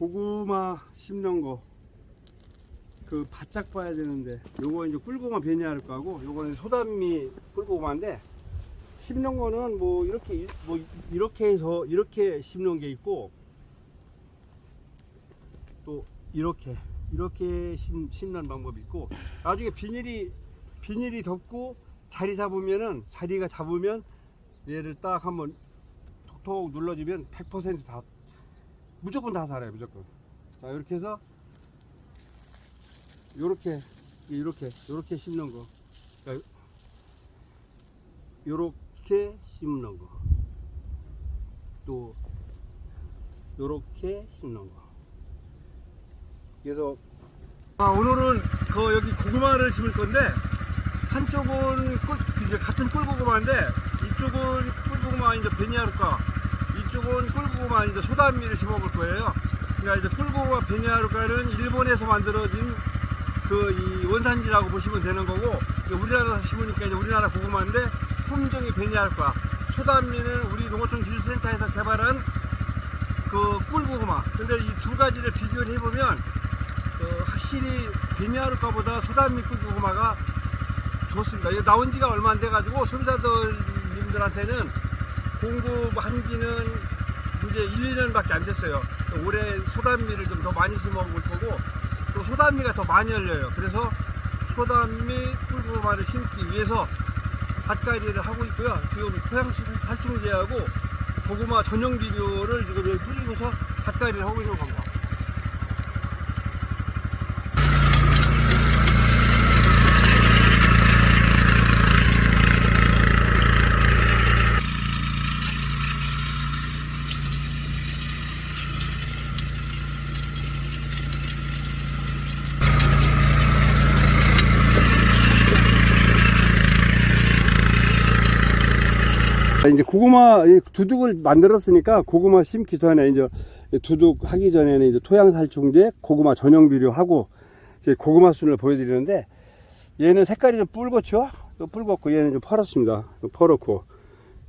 고구마 심는 거. 그 바짝 봐야 되는데 요거 이제 꿀고구마 베니할 거고 요거는 소단미 꿀고구마인데 심는 거는 뭐 이렇게 뭐 이렇게 해서 이렇게 심는 게 있고 또 이렇게 이렇게 심, 심는 방법이 있고 나중에 비닐이 비닐이 덮고 자리 잡으면은 자리가 잡으면 얘를 딱 한번 톡톡 눌러주면 100%다 무조건 다 살아요 무조건. 자 이렇게 해서 요렇게 이렇게 요렇게 심는 거. 그러니까 요렇게 심는 거또 요렇게 심는 거. 그래서 아 오늘은 그 여기 고구마를 심을 건데 한쪽은 꿀, 이제 같은 꿀고구마인데 이쪽은 꿀고구마 이제 베니아루카 이쪽은 꿀고구마 이제 소단미를 심어볼 거예요. 그러니까 이제 꿀고구마 베니아루카는 일본에서 만들어진 그이 원산지라고 보시면 되는 거고 우리나라에서 심으니까 이제 우리나라 고구마인데 품종이 베니아루카 소단미는 우리 농어촌 기술센터에서 개발한 그 꿀고구마. 근데 이 두 가지를 비교를 해보면 어, 확실히 베니아루카보다 소단미 꿀고구마가 좋습니다. 이거 나온 지가 얼마 안 돼가지고 소비자들님들한테는 공급한 지는 이제 1, 2년밖에 안 됐어요. 올해 소단미를 좀 더 많이 심어볼 거고 또 소단미가 더 많이 열려요. 그래서 소단미 꿀고구마를 심기 위해서 밭갈이를 하고 있고요. 지금 토양수 살충제하고 고구마 전용 비료를 지금 여기 뿌리고서 밭갈이를 하고 있는 겁니다. 이제 고구마 이 두둑을 만들었으니까 고구마 심기 전에 이제 두둑 하기 전에는 이제 토양 살충제, 고구마 전용 비료하고 이제 고구마 순을 보여드리는데 얘는 색깔이 좀? 또 붉었고 얘는 좀 퍼렇습니다. 좀 퍼렇고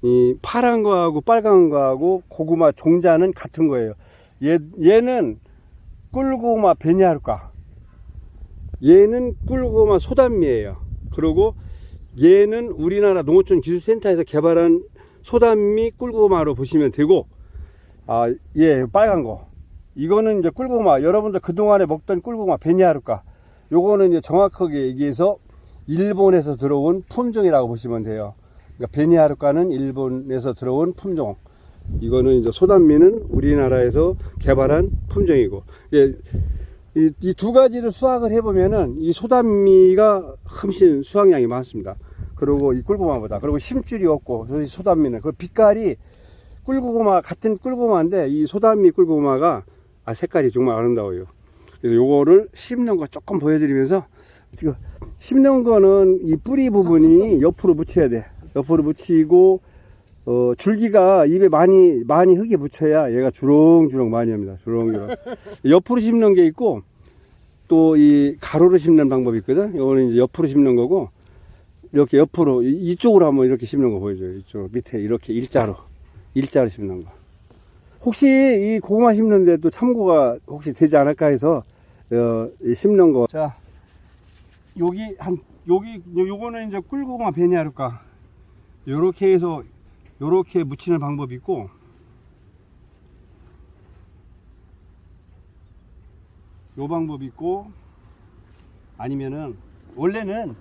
이 파란 거하고 빨간 거하고 고구마 종자는 같은 거예요. 얘 얘는 꿀고구마 베니하루카. 얘는 꿀고구마 소단미예요. 그리고 얘는 우리나라 농어촌 기술센터에서 개발한 소단미 꿀고구마로 보시면 되고 아, 예, 빨간 거. 이거는 이제 꿀고구마. 여러분들 그동안에 먹던 꿀고구마 베니하루카. 요거는 이제 정확하게 얘기해서 일본에서 들어온 품종이라고 보시면 돼요. 그러니까 베니하루카는 일본에서 들어온 품종. 이거는 이제 소단미는 우리나라에서 개발한 품종이고. 예, 이두 가지를 수확을 해보면은 이 소단미가 훨씬 수확량이 많습니다. 그리고 이 꿀고구마보다. 그리고 심줄이 없고, 이 소단미는. 그 빛깔이 꿀고구마, 같은 꿀고구마인데 이 소단미 꿀고구마가 아, 색깔이 정말 아름다워요. 그래서 요거를 심는 거 조금 보여드리면서 지금 심는 거는 이 뿌리 부분이 옆으로 묻혀야 돼. 옆으로 묻히고, 어, 줄기가 입에 많이, 많이 흙에 묻혀야 얘가 주렁주렁 많이 합니다. 주렁주렁. 옆으로 심는 게 있고, 또 이 가로로 심는 방법이 있거든. 요거는 이제 옆으로 심는 거고, 이렇게 옆으로, 이- 이쪽으로 한번 이렇게 심는 거 보여줘요. 이쪽 밑에 이렇게 일자로. 일자로 심는 거. 혹시 이 고구마 심는데 도 참고가 혹시 되지 않을까 해서, 어, 이 심는 거. 자, 여기 한, 여기, 요거는 이제 꿀고구마 베니하루까. 요렇게 해서, 요렇게 묻히는 방법이 있고, 요 방법이 있고, 아니면은, 원래는,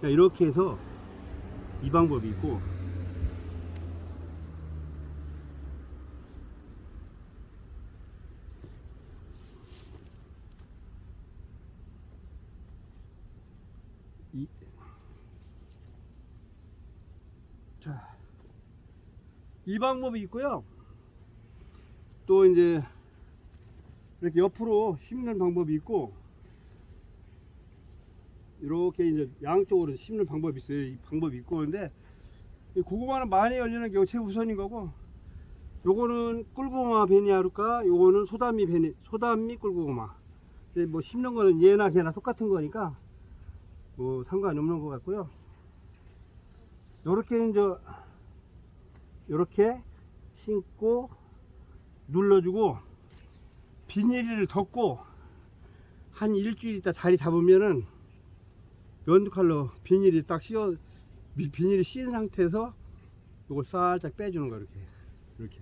자, 이렇게 해서, 이 방법이 있고, 이, 자, 이 방법이 있고요. 또 이제 이렇게 옆으로 심는 방법이 있고, 이렇게 이제 양쪽으로 심는 방법이 있어요. 이 방법이 있고 그런데 이 고구마는 많이 열리는 게 최우선인 거고, 요거는 꿀고구마 베니하루까, 요거는 소단미 베니, 소단미 꿀고구마. 근데 뭐 심는 거는 얘나 걔나 똑같은 거니까 뭐 상관없는 것 같고요. 요렇게 이제 요렇게 심고 눌러주고 비닐을 덮고 한 일주일 있다 자리 잡으면은 면도칼로 비닐이 딱 씌어 미- 비닐이 씌인 상태에서 이걸 살짝 빼주는 거 이렇게. 이렇게.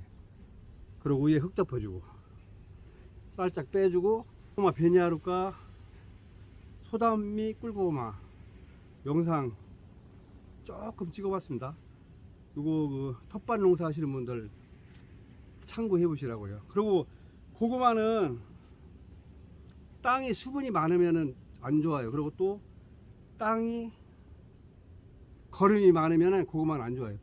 그리고 위에 흙 덮어주고. 살짝 빼주고 고구마 베니하루과 소담미 꿀고구마 영상 조금 찍어봤습니다. 이거 그 텃밭 농사 하시는 분들 참고해 보시라고요. 그리고 고구마는 땅에 수분이 많으면은 안 좋아요. 그리고 또 땅이 거름이 많으면은 고구마는 안 좋아요